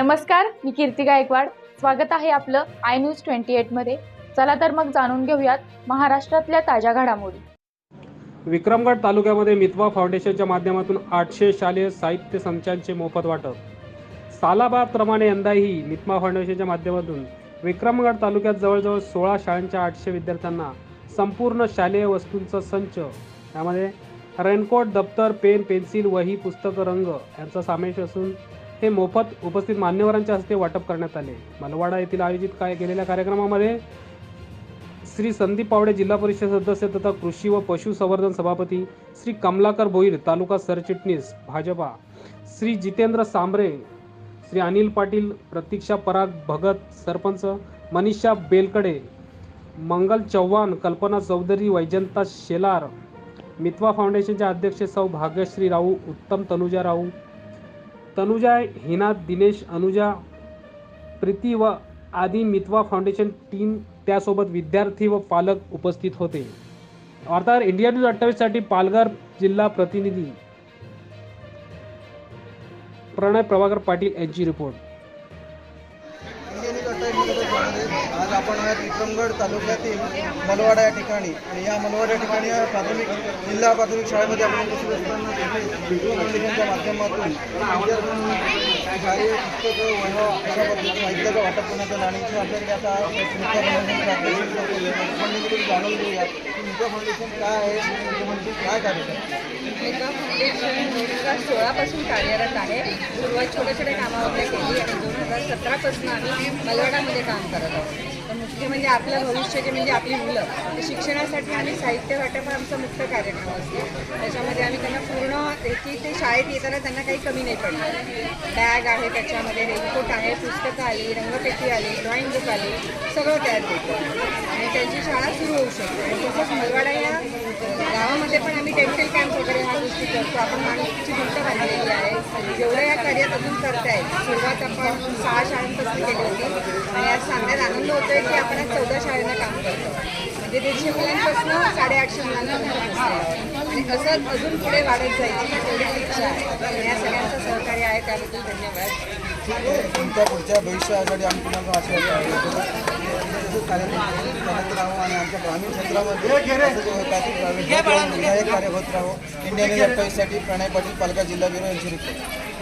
नमस्कार मी कीर्ती गायकवाड. स्वागत आहे आपलं आय न्यूज ट्वेंटी एटमध्ये चला तर मग जाणून घेऊयात महाराष्ट्रातल्या ताज्या घडामोडी. विक्रमगड तालुक्यामध्ये मितवा फाउंडेशनच्या माध्यमातून आठशे शालेय साहित्य संचांचे मोफत वाटप. सालाबादप्रमाणे यंदाही मितवा फाउंडेशनच्या माध्यमातून विक्रमगड तालुक्यात जवळजवळ सोळा शाळांच्या आठशे विद्यार्थ्यांना संपूर्ण शालेय वस्तूंचा संच यामध्ये रेनकोट दप्तर पेन पेन्सिल वही पुस्तकं रंग यांचा समावेश असून हे मोफत उपस्थित मान्यवरांच्या हस्ते वाटप करण्यात आले. मालवाडा येथील आयोजित काय केलेल्या कार्यक्रमामध्ये श्री संदीप पावडे जिल्हा परिषद सदस्य तथा कृषी व पशुसंवर्धन सभापती श्री कमलाकर भोईर तालुका सरचिटणीस भाजपा. श्री जितेंद्र सांबरे श्री अनिल पाटील प्रतीक्षा पराग भगत सरपंच मनीषा बेलकडे मंगल चव्हाण कल्पना चौधरी वैजंता शेलार मितवा फाउंडेशनचे अध्यक्ष सौ भाग्यश्री राऊ उत्तम तनुजा राऊ तनुजा हिना दिनेश अनुजा प्रीती व आदी मितवा फाउंडेशन टीम त्यासोबत विद्यार्थी व पालक उपस्थित होते. वार्ताहर इंडिया न्यूज अठ्ठावीससाठी पालघर जिल्हा प्रतिनिधी प्रणय प्रभाकर पाटील यांची रिपोर्ट. अठ्ठावीस आपण आहात विक्रमगड तालुक्यातील मलवाडा या ठिकाणी आणि या मलवाडा या ठिकाणी प्राथमिक जिल्हा प्राथमिक शाळेमध्ये आपण उपस्थित असताना तिथे फाउंडेशनच्या माध्यमातून शालेय पुस्तकं वह्या अशा पद्धतीने साहित्याचं वाटप करण्यात आलं आणि आपल्याकडे आता मित्र फाउंडेशनचे जाणून घेऊया की मित्र फाउंडेशन काय आहे मित्र काय कार्य करतं फाउंडेशन दोन हजार सोळापासून कार्यरत आहे सुरुवात छोट्या छोट्या कामावर केली आणि दोन हजार सतरापासून आम्ही मलवाडामध्ये काम करत आहोत जे म्हणजे आपलं भविष्य जे म्हणजे आपली मुलं तर शिक्षणासाठी आम्ही साहित्य वाटप हा आमचा मुख्य कार्यक्रम असतो. त्याच्यामध्ये आम्ही त्यांना पूर्ण की ते शाळेत येताना त्यांना काही कमी नाही पडणार. बॅग आहे त्याच्यामध्ये रेनकोट आहे पुस्तकं आली रंगपेटी आली ड्रॉइंग बुक आली सगळं तयार देतो आणि त्यांची शाळा सुरू होऊ शकते. आणि तसंच मलवाडा या गावामध्ये पण आम्ही डेंटल कॅम्प वगैरे ह्या गोष्टी करतो. आपण माणूसची भिंत बांधलेली आहे. जेवढं या कार्यात अजून करतायत. सुरुवात आपण सहा शाळांपासून केली होती आणि आज सांगण्यात आनंद होतोय की आपण आज चौदा शाळांना काम करतो दीडशे मुलांपासून साडेआठशे मुलांना घरात बसलेलं आणि असंच अजून पुढे वाढत जाईल तेवढी इच्छा आहे. या सगळ्यांचं सहकार्य आहे त्याबद्दल धन्यवाद. तुमच्या पुढच्या भविष्यासाठी आम्ही आशीर्वाद कार्यक्रम राहू आणि आमच्या ग्रामीण क्षेत्रामध्ये कार्य होत राहू. इंडियन प्रणय पाटील पालघर जिल्हा ब्युरो यांची रिपोर्ट